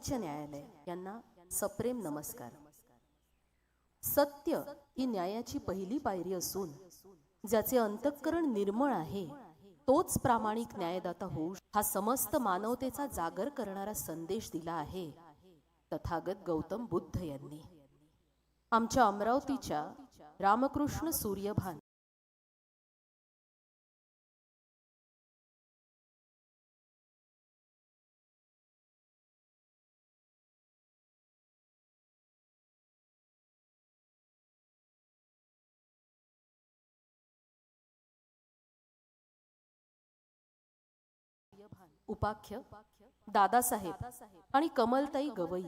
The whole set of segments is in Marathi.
सर्वोच्च न्यायालय यांना सप्रेम नमस्कार. सत्य ही न्यायाची पहिली पायरी असून ज्याचे अंतःकरण निर्मळ आहे तोच प्रामाणिक न्यायदाता होऊ हा समस्त मानवतेचा जागर करणारा संदेश दिला आहे तथागत गौतम बुद्ध यांनी. आमच्या अमरावतीच्या रामकृष्ण सूर्यभान उपाख्य दादासाहेब आणि कमलताई गवई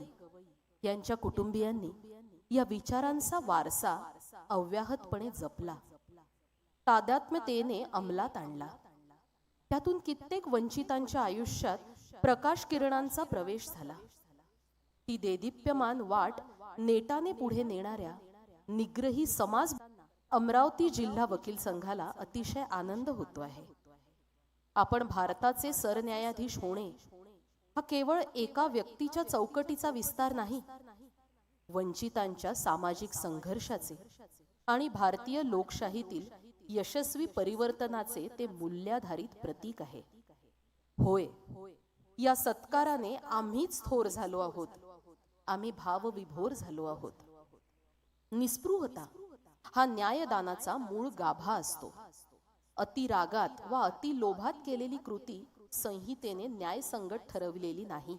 यांच्या कुटुंबियांनी या विचारांचा वारसा अव्याहतपणे जपला. तादात्म्यतेने अंमलात आणला. त्यातून कित्येक वंचितांच्या आयुष्यात प्रकाश किरणांचा प्रवेश झाला. ती देदीप्यमान वाट नेटाने पुढे नेणाऱ्या निग्रही समाज अमरावती जिल्हा वकील संघाला अतिशय आनंद होतो आहे. आपण भारताचे सरन्यायाधीश होणे हा केवळ एका व्यक्तीच्या चौकटीचा विस्तार नाही वंचितांच्या सामाजिक संघर्षाचे आणि भारतीय लोकशाहीतील यशस्वी परिवर्तनाचे ते मूल्याधारित प्रतीक आहे. होय या सत्काराने आम्हीच थोर झालो आहोत. आम्ही भावविभोर झालो आहोत. निस्पृहता हा न्यायदानाचा मूळ गाभा असतो. अतिरागात वा अति लोभात केलेली कृती संहितेने न्यायसंगत ठरवलेली नाही.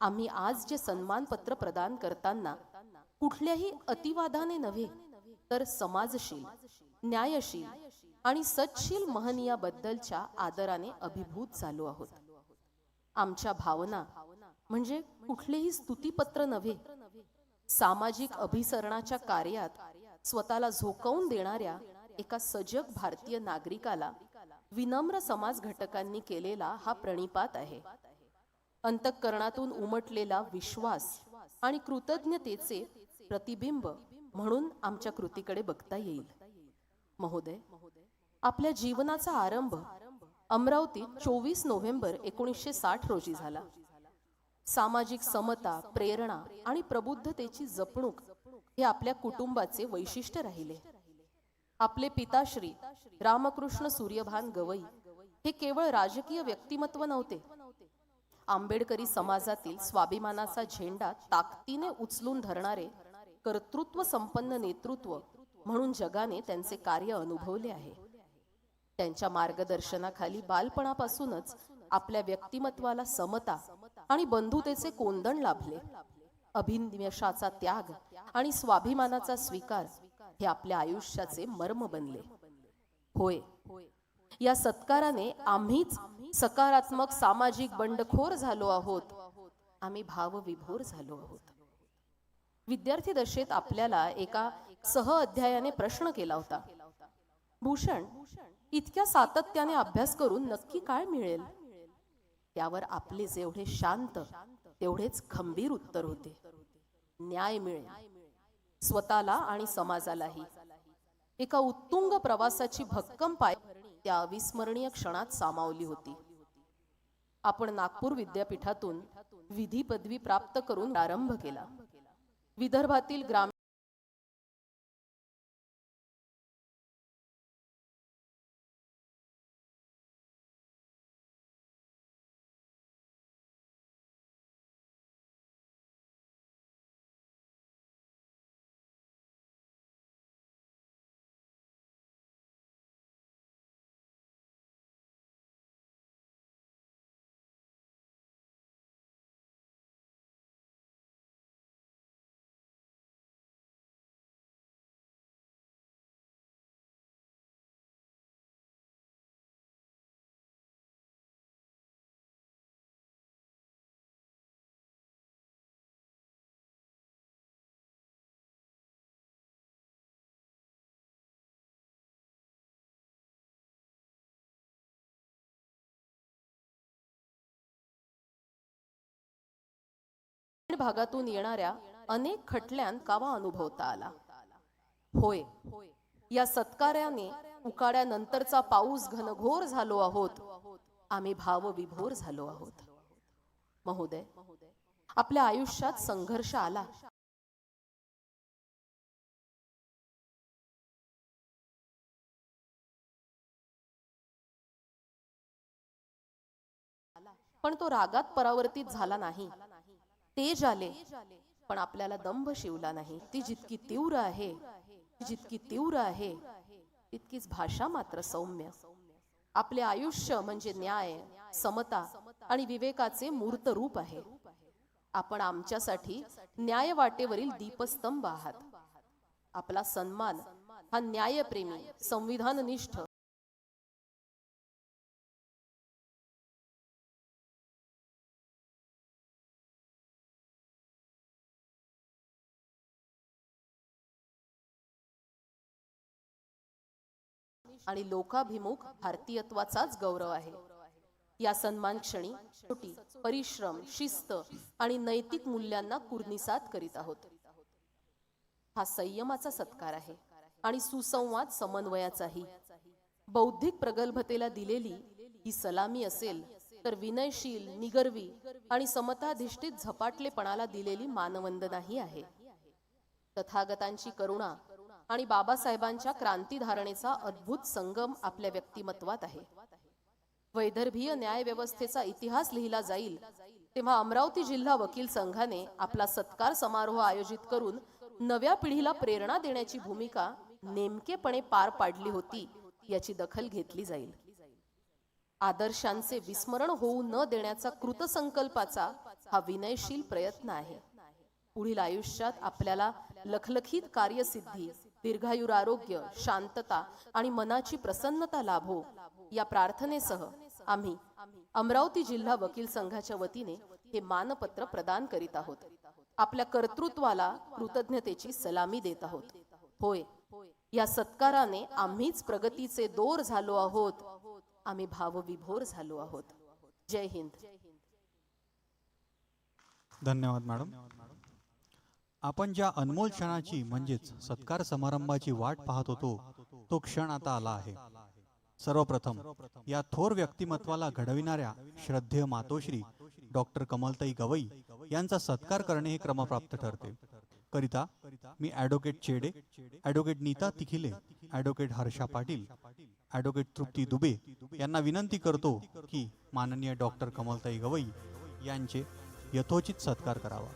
आम्ही आज जे सन्मानपत्र प्रदान करताना कुठल्याही अतिवादाने नव्हे तर समाजशील न्यायशील आणि सचशील महनियाबद्दलच्या आदराने अभिभूत झालो आहोत. आमच्या भावना म्हणजे कुठलेही स्तुतीपत्र नव्हे सामाजिक अभिसरणाच्या कार्यात स्वतःला झोकवून देणाऱ्या एका सजग भारतीय नागरिकाला विनम्र समाज घटकांनी केलेला हा प्रणिपात आहे. अंतःकरणातून उमटलेला विश्वास आणि कृतज्ञतेचे प्रतिबिंब म्हणून आमच्या कृतीकडे बघता येईल. महोदय आपल्या जीवनाचा आरंभ अमरावतीत चोवीस नोव्हेंबर एकोणीसशे साठ रोजी झाला. सामाजिक समता प्रेरणा आणि प्रबुद्धतेची जपणूक हे आपल्या कुटुंबाचे वैशिष्ट्य राहिले. आपले पिताश्री रामकृष्ण सूर्यभान गवई हे केवळ राजकीय व्यक्तिमत्व नव्हते. आंबेडकरी समाजातील स्वाभिमानाचा झेंडा ताकदीने उचलून धरणारे कर्तृत्व संपन्न नेतृत्व म्हणून जगाने त्यांचे कार्य अनुभवले आहे. त्यांच्या मार्गदर्शनाखाली बालपणापासूनच आपल्या व्यक्तिमत्वाला समता आणि बंधुतेचे कोंदण लाभले. अभिनिवेशाचा त्याग आणि स्वाभिमानाचा स्वीकार हे आपल्या आयुष्याचे मर्म बनले. होय. या सत्काराने आम्हीच सकारात्मक सामाजिक बंडखोर झालो आहोत. आम्ही भावविभोर झालो आहोत. विद्यार्थी दशेत आपल्याला एका सह अध्यायाने प्रश्न केला होता. भूषण इतक्या सातत्याने अभ्यास करून नक्की काय मिळेल? त्यावर आपले जेवढे शांत तेवढेच खंबीर उत्तर होते. न्याय मिळेल. स्वतःला आणि समाजालाही. एका उत्तुंग प्रवासाची भक्कम पाय त्या अविस्मरणीय क्षणात सामावली होती. आपण नागपूर विद्यापीठातून विधी पदवी प्राप्त करून प्रारंभ केला. विदर्भातील ग्रामीण भागातून येणाऱ्या अनेक खटल्यान कावा अनुभवता आला. होय या सत्कार्याने उकाड्यानंतरचा पाऊस घनघोर झालो आहोत. आम्ही भाव विभोर झालो आहोत. महोदय आपल्या आयुष्यात संघर्ष आला. पण तो रागात परावर्तित झाला नाही. तेज आले पण आपल्याला दंभ शिवला नाही. ती जितकी तीव्र आहे जितकी तीव्र आहे तितकीच भाषा मात्र सौम्य. आपले आयुष्य म्हणजे न्याय समता आणि विवेकाचे मूर्त रूप आहे. आपण आमच्यासाठी न्याय वाटेवरील दीपस्तंभ आहात. आपला सन्मान हा न्यायप्रेमी संविधाननिष्ठ आणि लोकाभिमुख भारतीयत्वाचाच गौरव आहे. या सन्मान क्षणी छोटी परिश्रम शिस्त आणि नैतिक मूल्यांना कुर्निसात करीत आहोत. हा संयमाचा सत्कार आहे आणि सुसंवाद समन्वयाचाही. बौद्धिक प्रगल्भतेला दिलेली ही सलामी असेल तर विनयशील निगर्वी आणि समताधिष्ठित झपाटलेपणाला दिलेली मानवंदनाही आहे. तथागतांची करुणा आणि बाबासाहेबांच्या क्रांतीधारणेचा अद्भुत संगम आपल्या व्यक्तिमत्वात आहे. वैदर्भीय न्याय व्यवस्थेचा इतिहास लिहिला जाईल तेव्हा अमरावती जिल्हा वकील संघाने आपला सत्कार समारोह आयोजित करून नव्या पिढीला प्रेरणा देण्याची भूमिका नेमकेपणे पार पाडली होती याची दखल घेतली जाईल. आदर्शांचे विस्मरण होऊ न देण्याचा कृतसंकल्पाचा हा विनयशील प्रयत्न आहे. पुढील आयुष्यात आपल्याला लखलखीत कार्यसिद्धी दीर्घायुर आरोग्य शांतता आणि मनाची प्रसन्नता लाभो या प्रार्थनेसह आम्ही अमरावती जिल्हा वकील संघाच्या वतीने हे मानपत्र प्रदान करीत आहोत. आपल्या कर्तृत्वाला कृतज्ञतेची सलामी देत आहोत. होय या सत्काराने आम्हीच प्रगतीचे दोर झालो आहोत. आम्ही भावविभोर झालो आहोत. जय हिंद. धन्यवाद मॅडम. आपण ज्या अनमोल क्षणाची म्हणजेच सत्कार समारंभाची वाट पाहत होतो तो क्षण आता आला आहे. सर्वप्रथम या थोर व्यक्तिमत्वाला घडविणाऱ्या श्रद्धेय मातोश्री डॉक्टर कमलताई गवई यांचा सत्कार करणे हे क्रमप्राप्त ठरते. करिता मी advocate Chede advocate Neeta Tikhile advocate Harsha Patil advocate Trupti Dubey यांना विनंती करतो की माननीय डॉक्टर कमलताई गवई यांचे यथोचित सत्कार करावा.